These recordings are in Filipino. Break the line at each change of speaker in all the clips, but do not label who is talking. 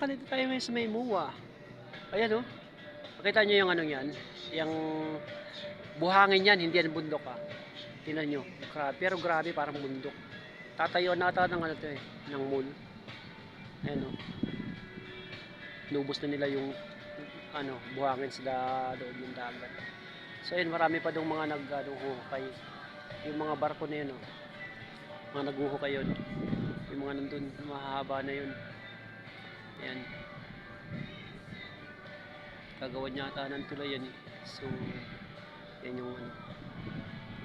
Kanito tayo may sa may muwa. Ayan oh. Makita nyo yung ano yan? Yung buhangin yan, hindi yan bundok ah. Tingnan nyo. Pero grabe parang bundok. Tatayo na ata ng ano to eh, ng moon. Ayan oh. Lubos na nila yung ano, buhangin sila doon yung dagat. So ayun, marami pa dong mga nag ano, hukay. Yung mga barko na yun oh. Mga naghuhukay yun. Yung mga nandun, mahaba na yun. Ayan. Gagawa niya ata ng tulay yan eh. So, yan yung ano.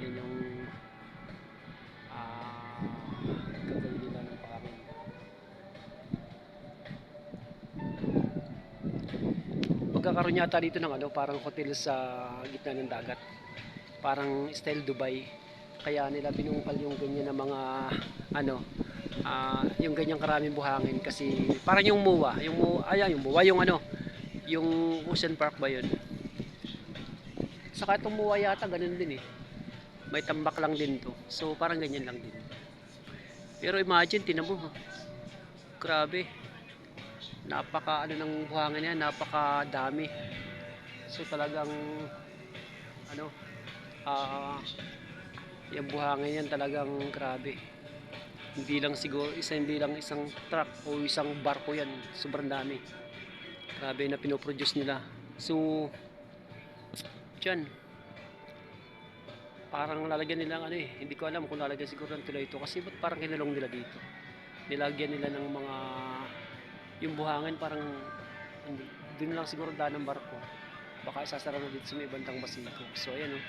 Yan yung ah gagawin nila ng pakamin. Magkakaroon yata dito ng ano, parang hotel sa gitna ng dagat. Parang style Dubai. Kaya nila binungkal yung ganyan na mga ano, ah yung ganyang karaming buhangin kasi parang yung MUA, yung MUA, ayan, yung MUA, yung ano, yung Ocean Park ba yun? Saka itong MUA yata ganun din eh. May tambak lang din to. So parang ganyan lang din. Pero imagine, tinan mo. ha. Grabe. Napaka ano ng buhangin yan, napaka dami. So talagang ano ah yung buhangin yan talagang grabe hindi siguro isa hindi lang isang truck o isang barko yan. Sobrang dami. Grabe na pinoproduce nila. So dyan. Parang lalagyan nila ng ano eh hindi ko alam kung lalagyan siguro ng tulay ito kasi ba't parang kinalong nila dito? Nilagyan nila ng mga yung buhangin parang hindi, dun lang siguro daan ng barko. Baka isasara mo dito sa may bandang basiko so ayan o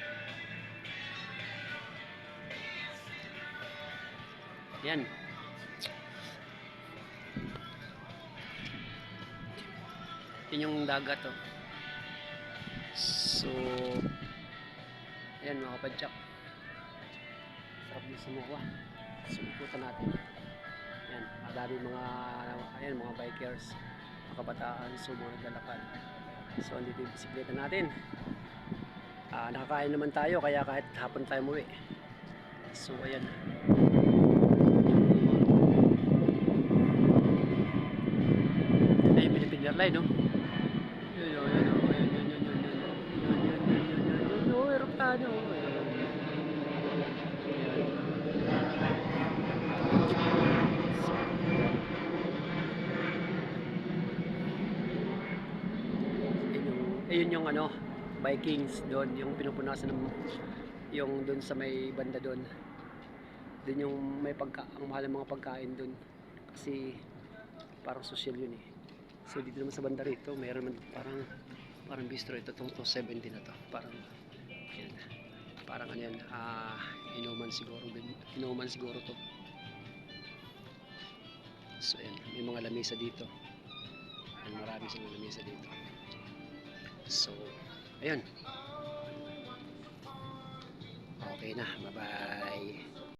Yan. Yan yung dagat oh. So, ayan mga kapadyak. Sarap din sumuha. So, ikutan natin. Yan, madami mga, ayan, mga bikers, mga kabataan, so mga naglalakad. So, andito yung bisikleta natin. Ah, nakakain naman tayo, kaya kahit hapon tayo muwi. So, ayan. Ay, Airline, no? Yun, yun, yun, yun, yun, yun, yun, yun, yun, yun, yun, yun, yun, yun, yun, aeroplano. Ayun yung ano, Vikings doon, yung pinupunasan ng yung doon sa may banda doon. Doon yung may pagka, ang mahal ng mga pagkain doon. Kasi parang social yun eh. So dito naman sa banda rito, mayroon dito parang parang bistro ito tong 270 na to. Parang yan. Parang ano yan, ah inuman siguro. Inuman siguro to. So yan, may mga lamesa dito. Yan, marami silang lamesa dito. So, ayun. Okay na, bye-bye.